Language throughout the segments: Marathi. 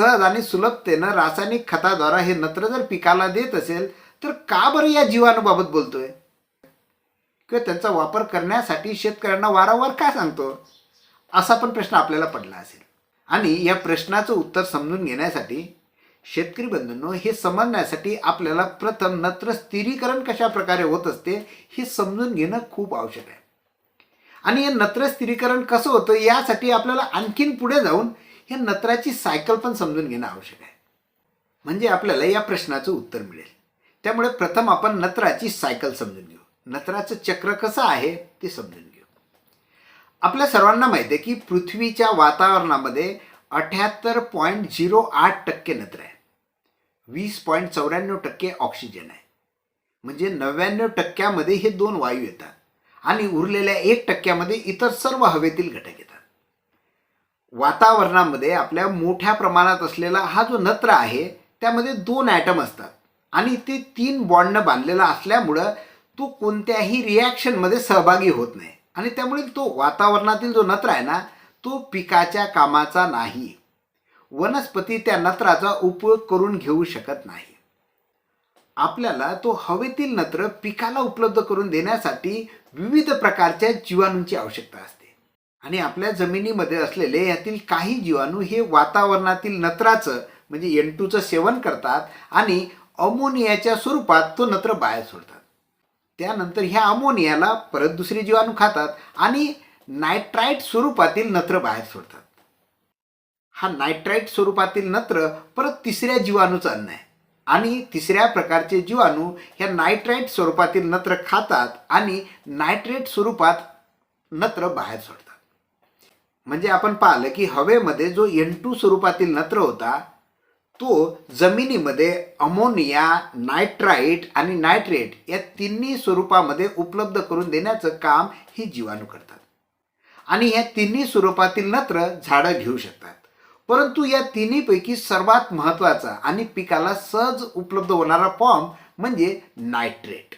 सहज आणि सुलभतेनं रासायनिक खताद्वारा हे नत्र जर पिकाला देत असेल तर का बरं या जीवाणूबाबत बोलतोय? किंवा त्यांचा वापर करण्यासाठी शेतकऱ्यांना वारंवार का सांगतो? असा पण प्रश्न आपल्याला पडला असेल. आणि या प्रश्नाचं उत्तर समजून घेण्यासाठी शेतकरी बंधूंनो हे समजण्यासाठी आपल्याला प्रथम नत्र स्थिरीकरण कशा प्रकारे होत असते हे समजून घेणं खूप आवश्यक आहे. आणि हे नत्र स्थिरीकरण कसं होतं यासाठी आपल्याला आणखीन पुढे जाऊन हे नत्राची सायकल पण समजून घेणं आवश्यक आहे. म्हणजे आपल्याला या प्रश्नाचं उत्तर मिळेल. त्यामुळे प्रथम आपण नत्राची सायकल समजून घेऊ. नत्राचं चक्र कसं आहे ते समजून घेऊ. आपल्या सर्वांना माहिती आहे की पृथ्वीच्या वातावरणामध्ये अठ्याहत्तर पॉईंट झिरो आठ टक्के नत्र आहे. वीस पॉईंट चौऱ्याण्णव टक्के ऑक्सिजन आहे. म्हणजे नव्याण्णव टक्क्यामध्ये हे दोन वायू येतात आणि उरलेल्या एक टक्क्यामध्ये इतर सर्व हवेतील घटक येतात. वातावरणामध्ये आपल्या मोठ्या प्रमाणात असलेला हा जो नत्र आहे त्यामध्ये दोन ॲटम असतात. आणि ते तीन बॉन्डनं बांधलेला असल्यामुळं तो कोणत्याही रिॲक्शनमध्ये सहभागी होत नाही. आणि त्यामुळे तो वातावरणातील जो नत्र आहे ना तो पिकाच्या कामाचा नाही. वनस्पती त्या नत्राचा उपयोग करून घेऊ शकत नाही. आपल्याला तो हवेतील नत्र पिकाला उपलब्ध करून देण्यासाठी विविध प्रकारच्या जीवाणूंची आवश्यकता असते. आणि आपल्या जमिनीमध्ये असलेले यातील काही जीवाणू हे वातावरणातील नत्राचं म्हणजे एन टूचं सेवन करतात आणि अमोनियाच्या स्वरूपात तो नत्र बाहेर सोडतात. त्यानंतर ह्या अमोनियाला परत दुसरी जीवाणू खातात आणि नायट्राईट स्वरूपातील नत्र बाहेर सोडतात. हा नायट्राईट स्वरूपातील नत्र परत तिसऱ्या जीवाणूचं अन्न आहे. आणि तिसऱ्या प्रकारचे जीवाणू ह्या नायट्राईट स्वरूपातील नत्र खातात आणि नायट्रेट स्वरूपात नत्र बाहेर सोडतात. म्हणजे आपण पाहिलं की हवेमध्ये जो एन टू स्वरूपातील नत्र होता तो जमिनीमध्ये अमोनिया नायट्राईट आणि नायट्रेट या तिन्ही स्वरूपामध्ये उपलब्ध करून देण्याचं काम ही जीवाणू करतात. आणि या तिन्ही स्वरूपातील नत्र झाडं घेऊ शकतात. परंतु या तिन्हीपैकी सर्वात महत्त्वाचा आणि पिकाला सहज उपलब्ध होणारा फॉर्म म्हणजे नायट्रेट.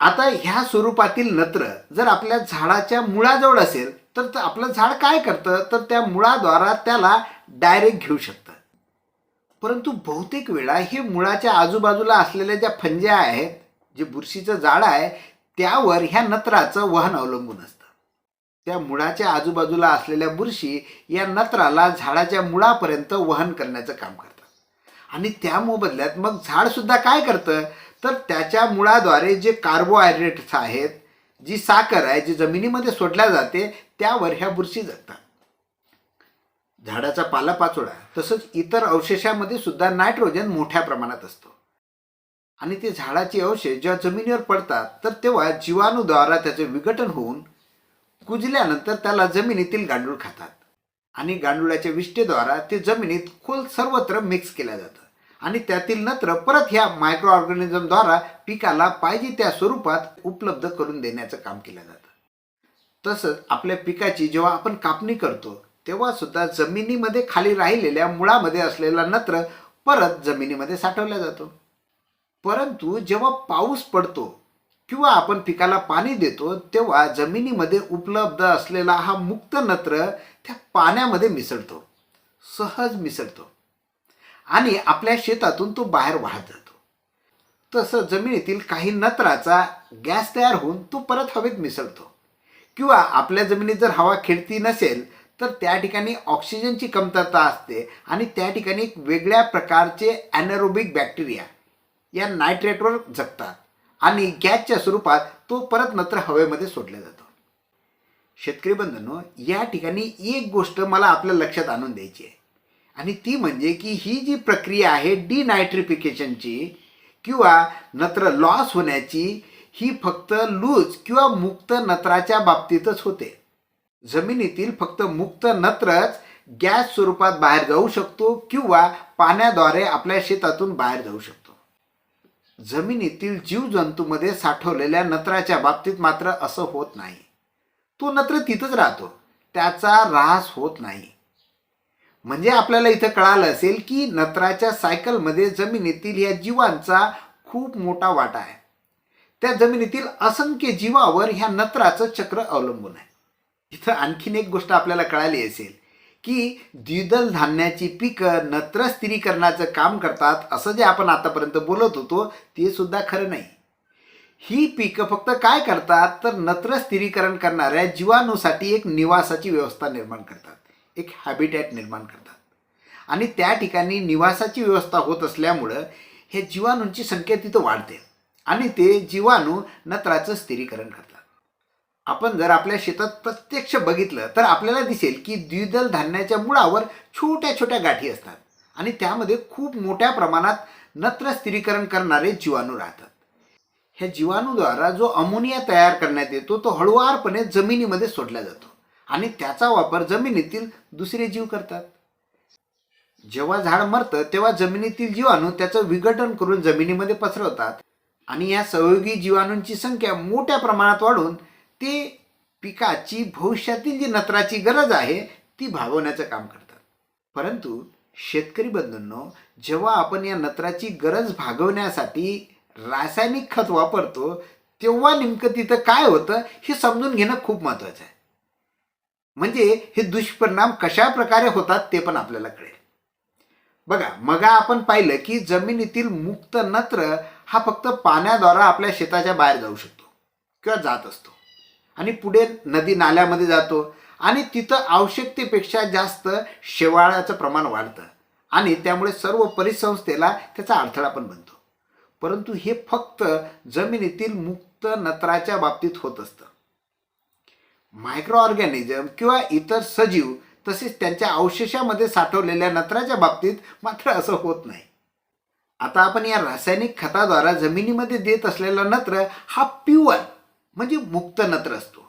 आता ह्या स्वरूपातील नत्र जर आपल्या झाडाच्या मुळाजवळ असेल तर आपलं झाड काय करतं? तर त्या मुळाद्वारा त्याला डायरेक्ट घेऊ शकतं. परंतु बहुतेक वेळा हे मुळाच्या आजूबाजूला असलेल्या ज्या फंज्या आहेत जे बुरशीचं झाड आहे त्यावर ह्या नत्राचं वहन अवलंबून असतं. त्या मुळाच्या आजूबाजूला असलेल्या बुरशी या नत्राला झाडाच्या मुळापर्यंत वहन करण्याचं काम करतात. आणि त्या मोबदल्यात मग झाडसुद्धा काय करतं? तर त्याच्या मुळाद्वारे जे कार्बोहायड्रेट्स आहेत जी साखर आहे जी जमिनीमध्ये सोडल्या जाते त्यावर ह्या बुरशी जगतात. झाडाचा पालापाचोळा तसंच इतर अवशेषामध्ये सुद्धा नायट्रोजन मोठ्या प्रमाणात असतो. आणि ते झाडाचे अवशेष जेव्हा जमिनीवर पडतात तर तेव्हा जीवाणूद्वारा त्याचे विघटन होऊन कुजल्यानंतर त्याला जमिनीतील गांडूळ खातात. आणि गांडुळाच्या विष्ठेद्वारा ते जमिनीत खोल सर्वत्र मिक्स केल्या जातात. आणि त्यातील नत्र परत ह्या मायक्रो ऑर्गॅनिझमद्वारा पिकाला पाहिजे त्या स्वरूपात उपलब्ध करून देण्याचं काम केलं जातं. तसंच आपल्या पिकाची जेव्हा आपण कापणी करतो तेव्हा सुद्धा जमिनीमध्ये खाली राहिलेल्या मुळामध्ये असलेला नत्र परत जमिनीमध्ये साठवला जातो. परंतु जेव्हा पाऊस पडतो किंवा आपण पिकाला पाणी देतो तेव्हा जमिनीमध्ये उपलब्ध असलेला हा मुक्त नत्र त्या पाण्यामध्ये मिसळतो. सहज मिसळतो. आणि आपल्या शेतातून तो बाहेर वाहत जातो. तसं जमिनीतील काही नत्राचा गॅस तयार होऊन तो परत हवेत मिसळतो. किंवा आपल्या जमिनीत जर हवा खेळती नसेल तर त्या ठिकाणी ऑक्सिजनची कमतरता असते आणि त्या ठिकाणी एक वेगळ्या प्रकारचे ॲनारोबिक बॅक्टेरिया या नायट्रेटवर जगतात आणि गॅसच्या स्वरूपात तो परत नत्र हवेमध्ये सोडला जातो. शेतकरी बंधनो या ठिकाणी एक गोष्ट मला आपल्या लक्षात आणून द्यायची आहे. आणि ती म्हणजे की ही जी प्रक्रिया आहे डिनायट्रिफिकेशनची किंवा नत्र लॉस होण्याची ही फक्त लूज किंवा मुक्त नत्राच्या बाबतीतच होते. जमिनीतील फक्त मुक्त नत्रच गॅस स्वरूपात बाहेर जाऊ शकतो किंवा पाण्याद्वारे आपल्या शेतातून बाहेर जाऊ शकतो. जमिनीतील जीवजंतूमध्ये साठवलेल्या नत्राच्या बाबतीत मात्र असं होत नाही. तो नत्र तिथंच राहतो. त्याचा ऱ्हास होत नाही. म्हणजे आपल्याला इथं कळालं असेल की नत्राच्या सायकलमध्ये जमिनीतील या जीवांचा खूप मोठा वाटा आहे. त्या जमिनीतील असंख्य जीवावर ह्या नत्राचं चक्र अवलंबून आहे. इथं आणखीन एक गोष्ट आपल्याला कळाली असेल की द्विदल धान्याची पिकं नत्र स्थिरीकरणाचं काम करतात असं जे आपण आतापर्यंत बोलत होतो ते सुद्धा खरं नाही. ही पिकं फक्त काय करतात? तर नत्र स्थिरीकरण करणाऱ्या जीवाणूसाठी एक निवासाची व्यवस्था निर्माण करतात. एक हॅबिटॅट निर्माण करतात. आणि त्या ठिकाणी निवासाची व्यवस्था होत असल्यामुळं हे जीवाणूंची संख्या तिथं वाढते. आणि ते जीवाणू नत्राचं स्थिरीकरण करतात. आपण जर आपल्या शेतात प्रत्यक्ष बघितलं तर आपल्याला दिसेल की द्विदल धान्याच्या मुळावर छोट्या छोट्या गाठी असतात. आणि त्यामध्ये खूप मोठ्या प्रमाणात नत्र स्थिरीकरण करणारे जीवाणू राहतात. ह्या जीवाणूद्वारा जो अमोनिया तयार करण्यात येतो तो हळुवारपणे जमिनीमध्ये सोडला जातो. आणि त्याचा वापर जमिनीतील दुसरे जीव करतात. जेव्हा झाड मरतं तेव्हा जमिनीतील जीवाणू त्याचं विघटन करून जमिनीमध्ये पसरवतात. आणि या सहयोगी जीवाणूंची संख्या मोठ्या प्रमाणात वाढून ते पिकाची भविष्यातील जी नत्राची गरज आहे ती भागवण्याचं काम करतात. परंतु शेतकरी बंधूंनो जेव्हा आपण या नत्राची गरज भागवण्यासाठी रासायनिक खत वापरतो तेव्हा नेमकं तिथं काय होतं हे समजून घेणं खूप महत्त्वाचं आहे. म्हणजे हे दुष्परिणाम कशा प्रकारे होतात ते पण आपल्याला कळेल. बघा मगा आपण पाहिलं की जमिनीतील मुक्त नत्र हा फक्त पाण्याद्वारा आपल्या शेताच्या बाहेर जाऊ शकतो किंवा जात असतो. आणि पुढे नदी नाल्यामध्ये जातो आणि तिथं आवश्यकतेपेक्षा जास्त शेवाळाचं प्रमाण वाढतं. आणि त्यामुळे सर्व परिसंस्थेला त्याचा अडथळा पण बनतो. परंतु हे फक्त जमिनीतील मुक्त नत्राच्या बाबतीत होत असतं. मायक्रो ऑर्गॅनिझम किंवा इतर सजीव तसेच त्यांच्या अवशेषामध्ये साठवलेल्या नत्राच्या बाबतीत मात्र असं होत नाही. आता आपण या रासायनिक खताद्वारा जमिनीमध्ये देत असलेला नत्र हा प्युअर म्हणजे मुक्त नत्र असतो.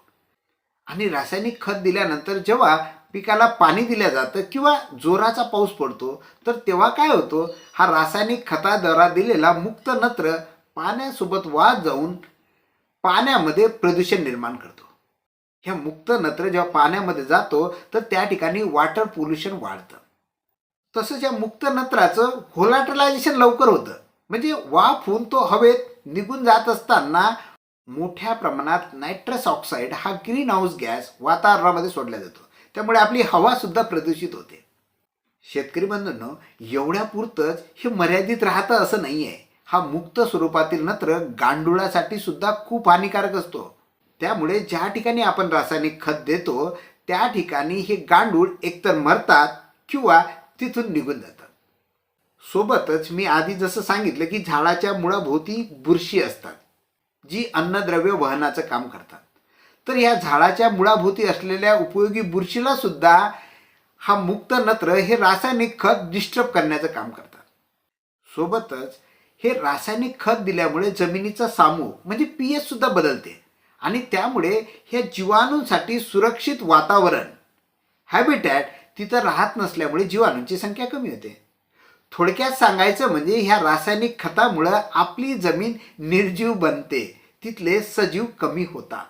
आणि रासायनिक खत दिल्यानंतर जेव्हा पिकाला पाणी दिलं जातं किंवा जोराचा पाऊस पडतो तर तेव्हा काय होतो? हा रासायनिक खताद्वारा दिलेला मुक्त नत्र पाण्यासोबत वाद जाऊन पाण्यामध्ये प्रदूषण निर्माण करतो. हे मुक्त नत्र जेव्हा पाण्यामध्ये जातो तर त्या ठिकाणी वॉटर पोल्युशन वाढतं. तसंच या मुक्त नत्राचं होलाटलायझेशन लवकर होतं. म्हणजे वाफ होऊन तो हवेत निघून जात असताना मोठ्या प्रमाणात नायट्रस ऑक्साईड हा ग्रीन हाऊस गॅस वातावरणामध्ये सोडला जातो. त्यामुळे आपली हवा सुद्धा प्रदूषित होते. शेतकरी बंधूंनो एवढ्या पुरतंच हे मर्यादित राहतं असं नाही आहे हा मुक्त स्वरूपातील नत्र गांडुळासाठी सुद्धा खूप हानिकारक असतो. त्यामुळे ज्या ठिकाणी आपण रासायनिक खत देतो त्या ठिकाणी हे गांडूळ एकतर मरतात किंवा तिथून निघून जातात. सोबतच मी आधी जसं सांगितलं की झाडाच्या मुळाभोवती बुरशी असतात जी अन्नद्रव्य वहनाचं काम करतात. तर या झाडाच्या मुळाभोवती असलेल्या उपयोगी बुरशीला सुद्धा हा मुक्त नत्र हे रासायनिक खत डिस्टर्ब करण्याचं काम करतात. सोबतच हे रासायनिक खत दिल्यामुळे जमिनीचा सामू म्हणजे पी एच सुद्धा बदलते. आणि त्यामुळे ह्या जीवाणूंसाठी सुरक्षित वातावरण हॅबिटॅट तिथं राहत नसल्यामुळे जीवाणूंची संख्या कमी होते. थोडक्यात सांगायचं म्हणजे ह्या रासायनिक खतामुळं आपली जमीन निर्जीव बनते तिथले सजीव कमी होतात.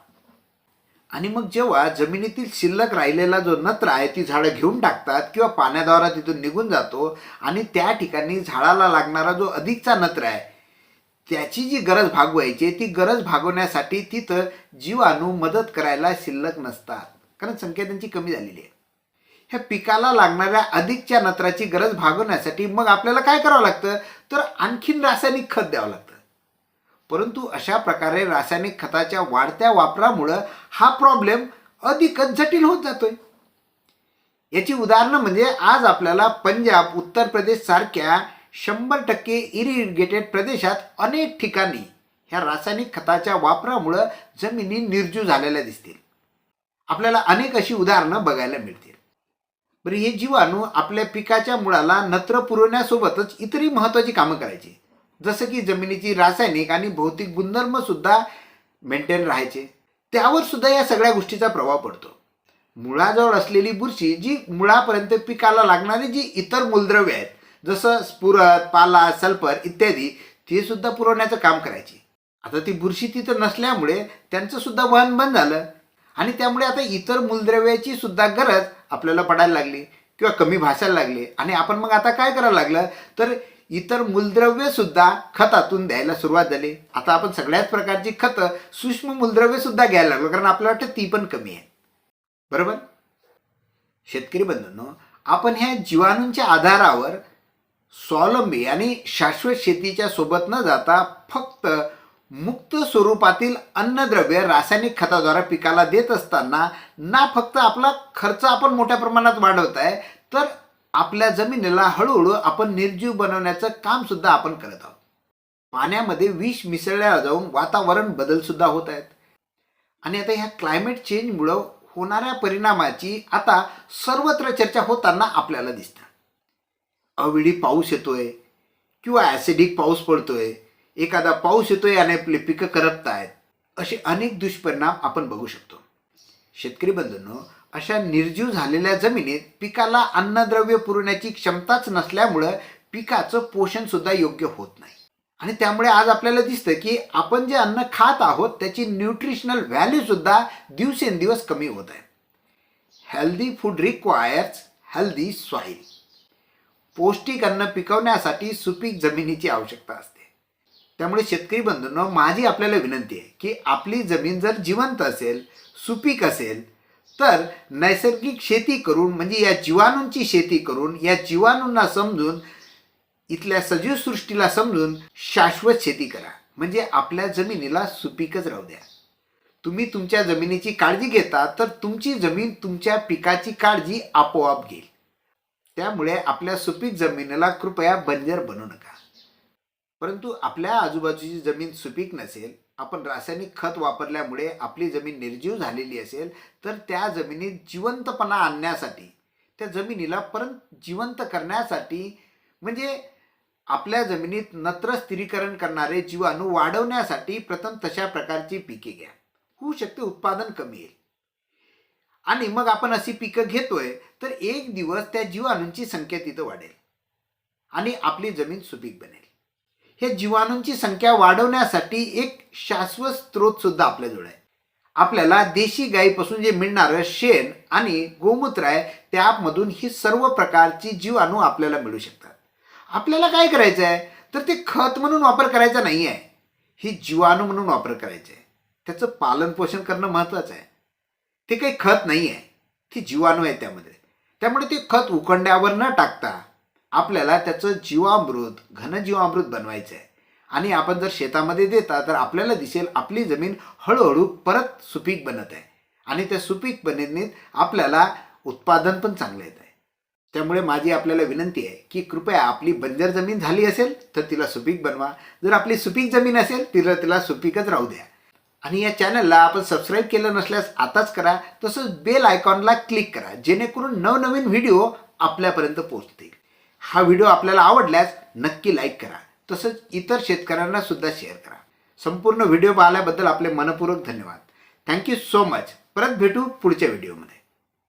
आणि मग जेव्हा जमिनीतील शिल्लक राहिलेला जो नत्र आहे ती झाडं घेऊन टाकतात किंवा पाण्याद्वारा तिथून निघून जातो आणि त्या ठिकाणी झाडाला लागणारा जो अधिकचा नत्र आहे त्याची जी गरज भागवायची ती गरज भागवण्यासाठी तिथं जीवाणू मदत करायला शिल्लक नसतात. कारण संख्या त्यांची कमी झालेली आहे. ह्या पिकाला लागणाऱ्या अधिकच्या नत्राची गरज भागवण्यासाठी मग आपल्याला काय करावं लागतं? तर आणखीन रासायनिक खत द्यावं लागतं. परंतु अशा प्रकारे रासायनिक खताच्या वाढत्या वापरामुळं हा प्रॉब्लेम अधिकच जटिल होत जातोय. याची उदाहरणं म्हणजे आज आपल्याला पंजाब उत्तर प्रदेश सारख्या शंभर टक्के इरिगेटेड प्रदेशात अनेक ठिकाणी ह्या रासायनिक खताच्या वापरामुळं जमिनी निर्जीव झालेल्या दिसतील. आपल्याला अनेक अशी उदाहरणं बघायला मिळतील. बरं हे जीवाणू आपल्या पिकाच्या मुळाला नत्र पुरवण्यासोबतच इतरही महत्त्वाची कामं करायची. जसं की जमिनीची रासायनिक आणि भौतिक गुणधर्मसुद्धा मेंटेन राहायचे. त्यावर सुद्धा या सगळ्या गोष्टीचा प्रभाव पडतो. मुळाजवळ असलेली बुरशी जी मुळापर्यंत पिकाला लागणारी जी इतर मूलद्रव्य आहेत जसं स्फुरत पाला सल्फर इत्यादी ते सुद्धा पुरवण्याचं काम करायची. आता ती बुरशी तिथं नसल्यामुळे त्यांचं सुद्धा वहन बंद झालं. आणि त्यामुळे आता इतर मूलद्रव्याची सुद्धा गरज आपल्याला पडायला लागली किंवा कमी भासायला लागली. आणि आपण मग आता काय करायला लागलं? तर इतर मूलद्रव्य सुद्धा खतातून द्यायला सुरुवात झाली. आता आपण सगळ्याच प्रकारची खतं सूक्ष्म मूलद्रव्य सुद्धा घ्यायला लागलो कारण आपल्याला वाटतं ती पण कमी आहे. बरोबर? शेतकरी बंधूंनो आपण ह्या जीवाणूंच्या आधारावर स्वावलंबी आणि शाश्वत शेतीच्या सोबत न जाता फक्त मुक्त स्वरूपातील अन्नद्रव्य रासायनिक खताद्वारे पिकाला देत असताना ना फक्त आपला खर्च आपण मोठ्या प्रमाणात वाढवत आहे तर आपल्या जमिनीला हळूहळू आपण निर्जीव बनवण्याचं कामसुद्धा आपण करत आहोत. पाण्यामध्ये विष मिसळल्या जाऊन वातावरण बदलसुद्धा होत आहेत. आणि आता ह्या क्लायमेट चेंजमुळं होणाऱ्या परिणामाची आता सर्वत्र चर्चा होताना आपल्याला दिसतात. अवेळी पाऊस येतोय किंवा ॲसिडिक पाऊस पडतोय एखादा पाऊस येतोय आणि आपली पिकं करपत आहेत असे अनेक दुष्परिणाम आपण बघू शकतो. शेतकरी बंधूंनो अशा निर्जीव झालेल्या जमिनीत पिकाला अन्नद्रव्य पुरवण्याची क्षमताच नसल्यामुळं पिकाचं पोषण सुद्धा योग्य होत नाही. आणि त्यामुळे आज आपल्याला दिसतं की आपण जे अन्न खात आहोत त्याची न्यूट्रिशनल व्हॅल्यू सुद्धा दिवसेंदिवस कमी होत आहे. Healthy food requires healthy soil पौष्टिक अन्न पिकवण्यासाठी सुपीक जमिनीची आवश्यकता असते. त्यामुळे शेतकरी बंधूंनो माझी आपल्याला विनंती आहे की आपली जमीन जर जिवंत असेल सुपीक असेल तर नैसर्गिक शेती करून म्हणजे या जीवाणूंची शेती करून या जीवाणूंना समजून इथल्या सजीव सृष्टीला समजून शाश्वत शेती करा. म्हणजे आपल्या जमिनीला सुपीकच राहू द्या. तुम्ही तुमच्या जमिनीची काळजी घेता तर तुमची जमीन तुमच्या पिकाची काळजी आपोआप घेईल. त्यामुळे आपल्या सुपीक जमिनीला कृपया बंजर बनवू नका. परंतु आपल्या आजूबाजूची जमीन सुपीक नसेल आपण रासायनिक खत वापरल्यामुळे आपली जमीन निर्जीव झालेली असेल तर त्या जमिनीत जिवंतपणा आणण्यासाठी त्या जमिनीला परत जिवंत करण्यासाठी म्हणजे आपल्या जमिनीत नत्र स्थिरीकरण करणारे जीवाणू वाढवण्यासाठी प्रथम तशा प्रकारची पिके घ्या. होऊ शकते उत्पादन कमी येईल. आणि मग आपण अशी पिकं घेतोय तर एक दिवस त्या जीवाणूंची संख्या तिथं वाढेल. आणि आपली जमीन सुपीक बनेल. हे जीवाणूंची संख्या वाढवण्यासाठी एक शाश्वत स्रोत सुद्धा आपल्याजवळ आहे. आपल्याला देशी गायीपासून जे मिळणारं शेण आणि गोमूत्र आहे त्यामधून ही सर्व प्रकारची जीवाणू आपल्याला मिळू शकतात. आपल्याला काय करायचं आहे? तर ते खत म्हणून वापर करायचा नाही आहे ही जीवाणू म्हणून वापर करायचे आहे. त्याचं पालनपोषण करणं महत्त्वाचं आहे. ते काही खत नाही आहे ती जीवाणू आहे त्यामध्ये. त्यामुळे ते खत उकंड्यावर न टाकता आपल्याला त्याचं जीवामृत घनजीवामृत बनवायचं आहे आणि आपण जर शेतामध्ये देता तर आपल्याला दिसेल आपली जमीन हळूहळू परत सुपीक बनत आहे. आणि त्या सुपीक बनेनीत आपल्याला उत्पादन पण चांगलं येत आहे. त्यामुळे माझी आपल्याला विनंती आहे की कृपया आपली बंजर जमीन झाली असेल तर तिला सुपीक बनवा. जर आपली सुपीक जमीन असेल तिला तिला सुपीकच राहू द्या. आणि या चॅनलला आपण सबस्क्राईब केलं नसल्यास आताच करा. तसंच बेल आयकॉनला क्लिक करा. जेणेकरून नवनवीन व्हिडिओ आपल्यापर्यंत पोहोचतील. हा व्हिडिओ आपल्याला आवडल्यास नक्की लाईक करा. तसंच इतर शेतकऱ्यांना सुद्धा शेअर करा. संपूर्ण व्हिडिओ पाहिल्याबद्दल आपले मनपूर्वक धन्यवाद. थँक्यू सो मच परत भेटू पुढच्या व्हिडिओमध्ये